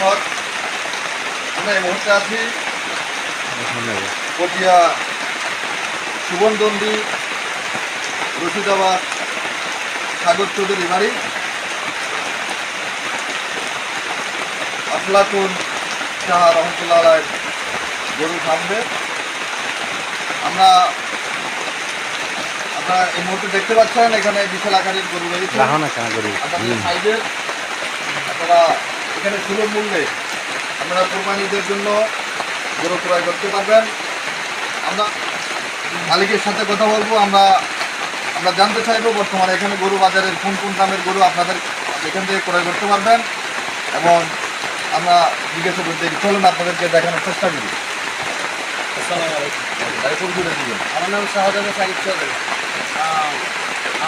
দর্শক আমরা এই মুহূর্তে আছি পটিয়া সুবনদন্দি রশিদাবাদ সাগর চৌধুরী বাড়ি। আফলাকুন শাহ রহমতুল্লাহ আলাইয়ের গরু সামনে। আমরা আপনারা এই মুহূর্তে দেখতে পাচ্ছেন এখানে বিশাল আকারের গরু রয়েছে। আপনারা এখানে সুলভ মূল্যে আপনারা কোরবানিদের জন্য গরু ক্রয় করতে পারবেন। আমরা মালিকের সাথে কথা বলব আমরা আমরা জানতে চাইব বর্তমানে এখানে গরু বাজারের কোন কোন দামের গরু আপনাদের এখান থেকে ক্রয় করতে পারবেন এবং আমরা জিজ্ঞাসা করতে চলুন আপনাদেরকে দেখানোর চেষ্টা করি। আমার নাম শাহজাদা সাকিব চৌধুরী।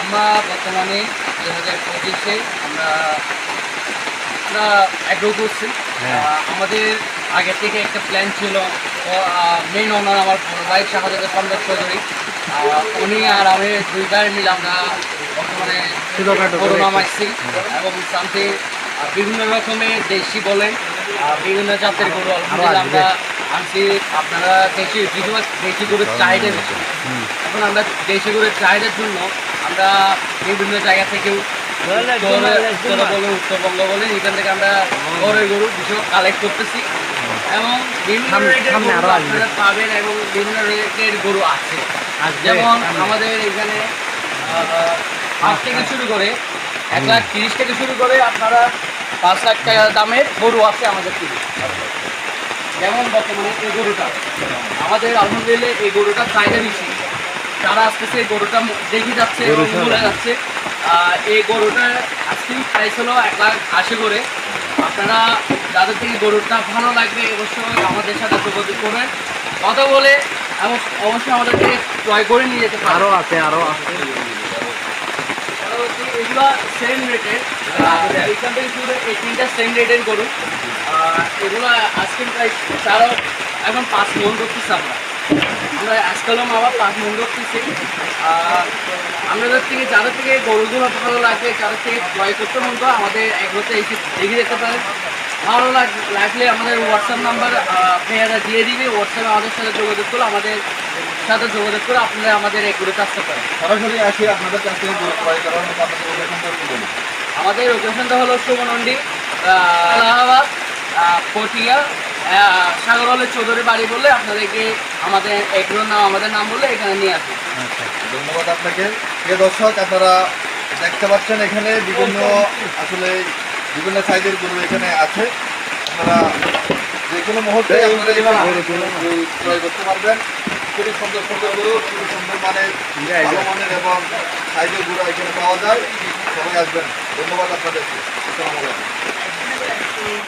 আমরা বর্তমানে দু হাজার পঁচিশে আমরা আমরা অ্যাগ্রো করছি। হ্যাঁ। আমাদের আগে থেকে একটা প্ল্যান ছিল মেইন ওনার আমার ভাই শাহজাদা সম্রাট চৌধুরী উনি আর আমি দুই ভাই মিলে আমরা বর্তমানে ছোটখাটো করে গরু এবং সামথিং বিভিন্ন রকমের দেশি বলেন বিভিন্ন জাতের গরু আলহামদুলিল্লাহ আমরা আনছি। আপনারা দেশি যেগুলো দেশি গরুর চাহিদা বেশি। এখন আমরা দেশি গরুর চাহিদার জন্য আমরা বিভিন্ন জায়গা থেকেও বলে উত্তরবঙ্গ বলে এখান থেকে আমরা গরের গরু বিশেষ কালেক্ট করতেছি। এবং বিভিন্ন রেটের গরু আপনারা পাবেন এবং বিভিন্ন রেটের গরু আছে। যেমন আমাদের এখানে পাঁচ থেকে শুরু করে এক লাখ তিরিশ থেকে শুরু করে আপনারা পাঁচ লাখ টাকা দামের গরু আছে আমাদের থেকে। যেমন বর্তমানে এই গরুটা। আমাদের আলহামদুলিল্লাহ এই গরুটা চাহিদা বেশি। যারা আসতেছে গরুটা দেখে যাচ্ছে এবং যাচ্ছে। এই গরুটা আজকে প্রাইস হলো এক লাখ আশি করে। আপনারা যাদের থেকে গরুটা ভালো লাগবে অবশ্যই আমাদের সাথে যোগাযোগ করবেন কথা বলে এবং অবশ্যই আমাদের থেকে ক্রয় করে নিয়ে যেতে পারো আছে আরও আছে। এগুলো সেম রেটের এখান থেকে এই তিনটা সেম রেটের গরু। এগুলো আজকের প্রাইস তারও এখন পাঁচ মন করতেছি আমরা। আমরা আজকালও আবার পাঁচ মন করতেছি আহ, আমাদের থেকে যাদের থেকে গরুগুলো ভালো লাগবে যাদের থেকে ক্রয় করতে মন করে আমাদের এগুলোতে এসে দেখে যেতে পারেন। ভালো লাগলে আমাদের হোয়াটসঅ্যাপ নাম্বার আপনারা দিয়ে দিবে। হোয়াটসঅ্যাপে আমাদের সাথে যোগাযোগ করলে আমাদের সাথে যোগাযোগ করে আপনারা আমাদের এগুলোতে আসতে পারেন সরাসরি আসি আপনাদের কাছ থেকে গরু ক্রয় করার মতো আমাদের লোকেশনটা হলো সুমনন্ডি এলাহাবাদ পটিয়া সাগর হলে চৌধুরী বাড়ি বললে আপনাদেরকে আমাদের এগুলোর নাম আমাদের নাম বললে এখানে নিয়ে আসবে ধন্যবাদ আপনাকে। প্রিয় দর্শক আপনারা দেখতে পাচ্ছেন এখানে বিভিন্ন আসলে বিভিন্ন সাইজের গরু এখানে আছে। আপনারা যে কোনো মুহূর্তে আপনারা ক্রয় করতে পারবেন। খুবই সুন্দর সুন্দর গরু খুবই সুন্দর মানের ভালো মানের এবং সাইজের গরু এখানে পাওয়া যায়। সবাই আসবেন। ধন্যবাদ আপনাদেরকে। আসসালামু আলাইকুম।